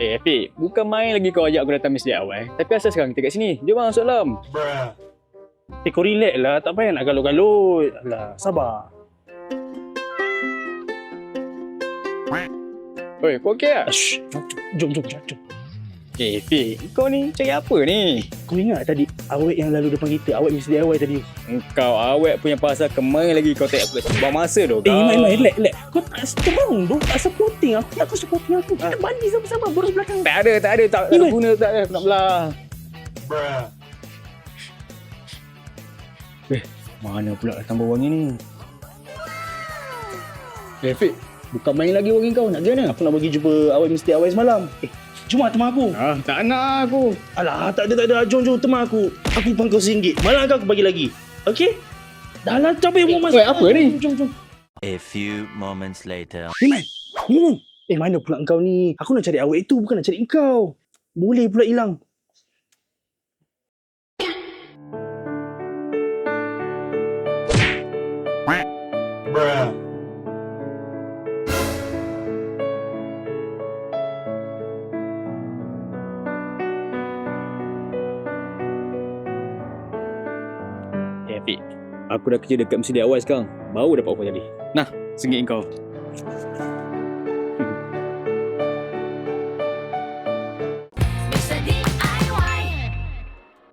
Eh, Afiq, bukan main lagi kau ajak aku datang masjid awal. Tapi asal sekarang kita kat sini. Jom bang, masuk dalam. Eh, kau relax lah. Tak payah nak galut-galut. Alah, sabar. Oi, kau okey tak? Shh. Jom, jom, jom. jom. Eh, Afiq, kau ni cari apa ni? Kau ingat tadi awet yang lalu depan kita? Awet mesti awet tadi. Kau awet punya pasal kemain lagi kau tak aku buang masa tu. Eh. Iman, Iman, relax, relax. Kau tak terbangun tu. Tak supporting aku. Tak supporting aku. Kita balik sama-sama. Boros belakang. Tak ada, tak ada, tak, ada guna, tak ada, aku nak belah. Eh, mana pula datang bawangnya ni? Eh, Fik. Bukan main lagi orang kau. Nak gimana? Aku nak bagi jumpa awet mesti awet semalam. Eh, cuma teman aku. Ah, tak nak aku. Alah, tak ada, tak ada. Jom, jom, teman aku. Aku pun kau RM1. Malah kau aku bagi lagi. Okey? Dah lah, capai Eh, rumah. weh, apa ni? Jom, jom. A few moments later. Iman, Iman. Eh, mana pula engkau ni? Aku nak cari awet itu, bukan nak cari engkau. Boleh pula hilang. Afiq. Aku dah kerja dekat Masjid Awal sekarang. Baru dapat apa tadi. Nah, singgit kau.